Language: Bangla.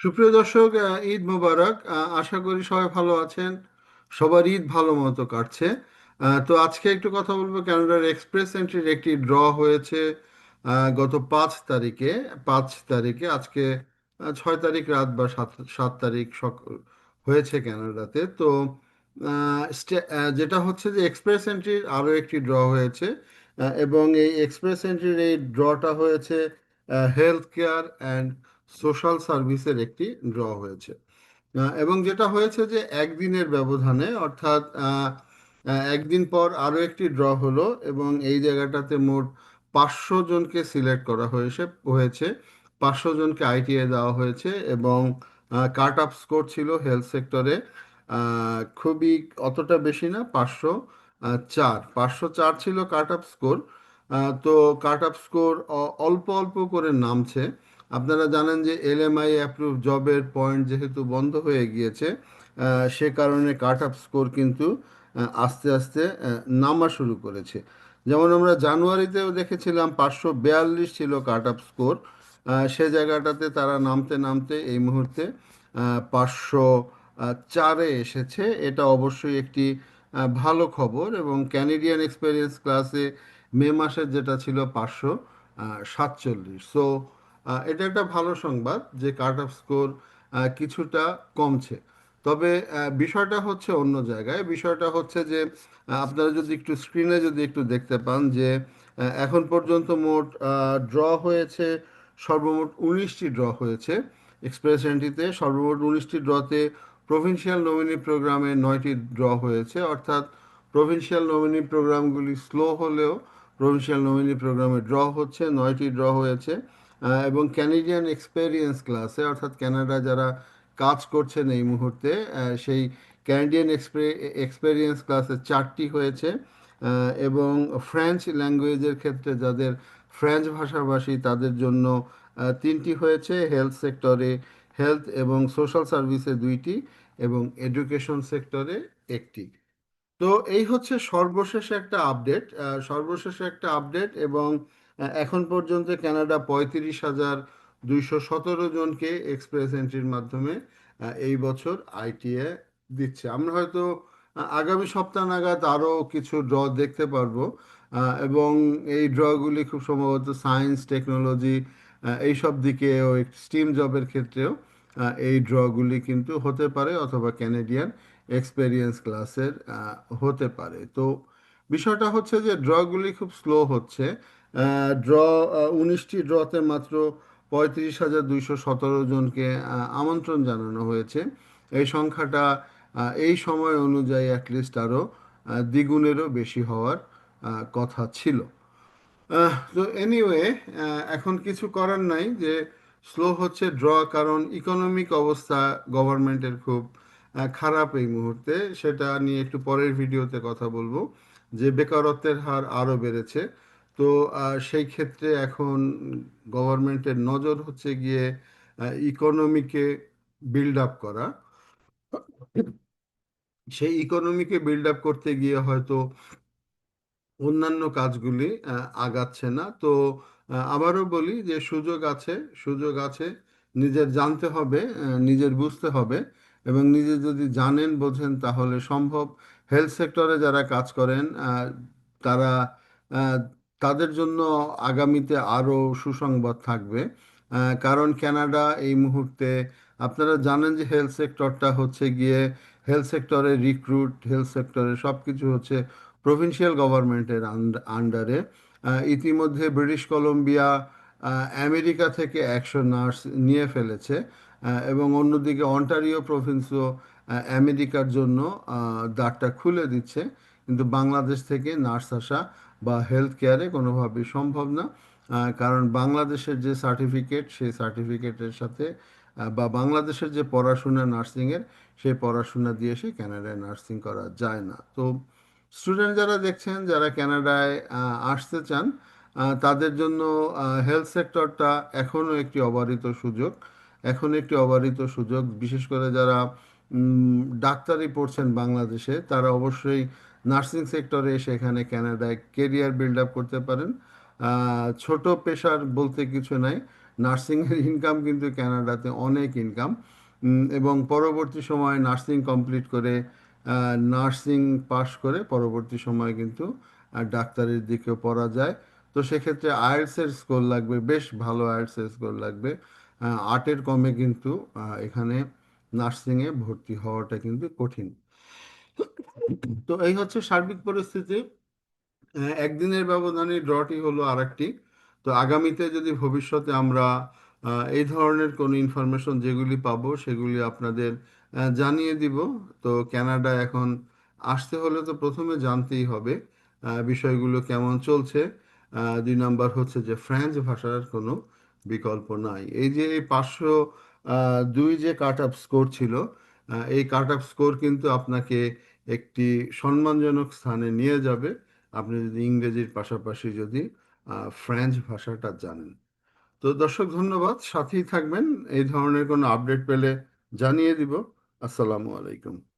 সুপ্রিয় দর্শক ঈদ মোবারক। আশা করি সবাই ভালো আছেন। সবার ঈদ ভালো মতো কাটছে। তো আজকে একটু কথা বলব। ক্যানাডার এক্সপ্রেস এন্ট্রির একটি ড্র হয়েছে গত পাঁচ তারিখে। পাঁচ তারিখে আজকে ছয় তারিখ রাত বা সাত সাত তারিখ হয়েছে ক্যানাডাতে তো যেটা হচ্ছে যে এক্সপ্রেস এন্ট্রির আরও একটি ড্র হয়েছে এবং এই এক্সপ্রেস এন্ট্রির এই ড্রটা হয়েছে হেলথ কেয়ার অ্যান্ড সোশ্যাল সার্ভিসের একটি ড্র হয়েছে। এবং যেটা হয়েছে যে একদিনের ব্যবধানে, অর্থাৎ একদিন পর আরও একটি ড্র হলো এবং এই জায়গাটাতে মোট পাঁচশো জনকে সিলেক্ট করা হয়েছে হয়েছে। পাঁচশো জনকে আইটিআই দেওয়া হয়েছে এবং কাট অফ স্কোর ছিল হেলথ সেক্টরে খুবই অতটা বেশি না, পাঁচশো চার। পাঁচশো চার ছিল কাট অফ স্কোর। তো কাট অফ স্কোর অল্প অল্প করে নামছে। আপনারা জানেন যে এলএমআই অ্যাপ্রুভ জবের পয়েন্ট যেহেতু বন্ধ হয়ে গিয়েছে সে কারণে কাট অফ স্কোর কিন্তু আস্তে আস্তে নামা শুরু করেছে। যেমন আমরা জানুয়ারিতেও দেখেছিলাম পাঁচশো বিয়াল্লিশ ছিল কাট অফ স্কোর সে জায়গাটাতে তারা নামতে নামতে এই মুহূর্তে পাঁচশো চারে এসেছে। এটা অবশ্যই একটি ভালো খবর এবং ক্যানেডিয়ান এক্সপেরিয়েন্স ক্লাসে মে মাসের যেটা ছিল পাঁচশো সাতচল্লিশ। সো এটা একটা ভালো সংবাদ যে কাট অফ স্কোর কিছুটা কমছে। তবে বিষয়টা হচ্ছে অন্য জায়গায়। বিষয়টা হচ্ছে যে আপনারা যদি একটু স্ক্রিনে যদি একটু দেখতে পান যে এখন পর্যন্ত মোট ড্র হয়েছে সর্বমোট উনিশটি ড্র হয়েছে। এক্সপ্রেস এন্ট্রিতে সর্বমোট উনিশটি ড্রতে প্রভিন্সিয়াল নমিনি প্রোগ্রামে নয়টি ড্র হয়েছে। অর্থাৎ প্রভিন্সিয়াল নমিনি প্রোগ্রামগুলি স্লো হলেও প্রভিন্সিয়াল নমিনি প্রোগ্রামে ড্র হচ্ছে, নয়টি ড্র হয়েছে। এবং ক্যানেডিয়ান এক্সপেরিয়েন্স ক্লাসে অর্থাৎ ক্যানাডা যারা কাজ করছেন এই মুহূর্তে সেই ক্যানাডিয়ান এক্সপেরিয়েন্স ক্লাসে চারটি হয়েছে এবং ফ্রেঞ্চ ল্যাঙ্গুয়েজের ক্ষেত্রে যাদের ফ্রেঞ্চ ভাষাভাষী, তাদের জন্য তিনটি হয়েছে হেলথ সেক্টরে হেলথ এবং সোশ্যাল সার্ভিসে দুইটি এবং এডুকেশন সেক্টরে একটি। তো এই হচ্ছে সর্বশেষ একটা আপডেট সর্বশেষ একটা আপডেট এবং এখন পর্যন্ত কানাডা পঁয়ত্রিশ হাজার দুইশো সতেরো জনকে এক্সপ্রেস এন্ট্রির মাধ্যমে এই বছর আইটিএ দিচ্ছে। আমরা হয়তো আগামী সপ্তাহ নাগাদ আরও কিছু ড্র দেখতে পারব এবং এই ড্রগুলি খুব সম্ভবত সায়েন্স, টেকনোলজি এইসব দিকেও স্টিম জবের ক্ষেত্রেও এই ড্রগুলি কিন্তু হতে পারে অথবা ক্যানেডিয়ান এক্সপেরিয়েন্স ক্লাসের হতে পারে। তো বিষয়টা হচ্ছে যে ড্রগুলি খুব স্লো হচ্ছে ড্র উনিশটি ড্রতে মাত্র পঁয়ত্রিশ হাজার দুইশো সতেরো জনকে আমন্ত্রণ জানানো হয়েছে। এই সংখ্যাটা এই সময় অনুযায়ী অ্যাটলিস্ট আরও দ্বিগুণেরও বেশি হওয়ার কথা ছিল। তো এনিওয়ে এখন কিছু করার নাই যে স্লো হচ্ছে ড্র কারণ ইকোনমিক অবস্থা গভর্নমেন্টের খুব খারাপ এই মুহূর্তে। সেটা নিয়ে একটু পরের ভিডিওতে কথা বলব, যে বেকারত্বের হার আরও বেড়েছে। তো সেই ক্ষেত্রে এখন গভর্নমেন্টের নজর হচ্ছে গিয়ে ইকোনমিকে বিল্ড আপ করা। সেই ইকোনমিকে বিল্ড আপ করতে গিয়ে হয়তো অন্যান্য কাজগুলি আগাচ্ছে না। তো আবারও বলি যে সুযোগ আছে সুযোগ আছে। নিজের জানতে হবে নিজের বুঝতে হবে এবং নিজে যদি জানেন, বোঝেন তাহলে সম্ভব। হেলথ সেক্টরে যারা কাজ করেন তারা তাদের জন্য আগামীতে আরও সুসংবাদ থাকবে। কারণ কানাডা এই মুহূর্তে, আপনারা জানেন যে হেলথ সেক্টরটা হচ্ছে গিয়ে হেলথ সেক্টরে রিক্রুট হেলথ সেক্টরে সব কিছু হচ্ছে প্রভিন্সিয়াল গভর্নমেন্টের আন্ডারে ইতিমধ্যে ব্রিটিশ কলম্বিয়া আমেরিকা থেকে একশো নার্স নিয়ে ফেলেছে। এবং অন্যদিকে অন্টারিও প্রভিন্সও আমেরিকার জন্য দ্বারটা খুলে দিচ্ছে। কিন্তু বাংলাদেশ থেকে নার্স আসা বা হেলথ কেয়ারে কোনোভাবেই সম্ভব না। কারণ বাংলাদেশের যে সার্টিফিকেট সেই সার্টিফিকেটের সাথে বা বাংলাদেশের যে পড়াশোনা নার্সিংয়ের সেই পড়াশোনা দিয়ে সে ক্যানাডায় নার্সিং করা যায় না। তো স্টুডেন্ট যারা দেখছেন যারা কানাডায় আহ, আসতে চান তাদের জন্য হেলথ সেক্টরটা এখনও একটি অবারিত সুযোগ। এখন একটি অবারিত সুযোগ। বিশেষ করে যারা ডাক্তারি পড়ছেন বাংলাদেশে তারা অবশ্যই নার্সিং সেক্টরে এসে এখানে কানাডায় কেরিয়ার বিল্ড আপ করতে পারেন। ছোট পেশার বলতে কিছু নাই। নার্সিংয়ের ইনকাম কিন্তু কানাডাতে অনেক ইনকাম এবং পরবর্তী সময়ে নার্সিং কমপ্লিট করে নার্সিং পাশ করে পরবর্তী সময়ে কিন্তু ডাক্তারের দিকেও পড়া যায়। তো সেক্ষেত্রে এর স্কোর লাগবে, বেশ ভালো এর স্কোর লাগবে। আটের কমে কিন্তু এখানে নার্সিংয়ে ভর্তি হওয়াটা কিন্তু কঠিন। তো এই হচ্ছে সার্বিক পরিস্থিতি। একদিনের ব্যবধানে ড্রটি হলো আরেকটি। তো আগামীতে যদি ভবিষ্যতে আমরা এই ধরনের কোনো ইনফরমেশন যেগুলি পাবো সেগুলি আপনাদের জানিয়ে দিব। তো ক্যানাডা এখন আসতে হলে তো প্রথমে জানতেই হবে বিষয়গুলো কেমন চলছে। দুই নাম্বার হচ্ছে যে ফ্রেঞ্চ ভাষার কোনো বিকল্প নাই। এই যে এই পাঁচশো দুই যে কাট অফ স্কোর ছিল এই কাট অফ স্কোর কিন্তু আপনাকে একটি সম্মানজনক স্থানে নিয়ে যাবে। আপনি যদি ইংরেজির পাশাপাশি যদি ফ্রেঞ্চ ভাষাটা জানেন। তো দর্শক, ধন্যবাদ। সাথেই থাকবেন। এই ধরনের কোনো আপডেট পেলে জানিয়ে দিব। আসসালামু আলাইকুম।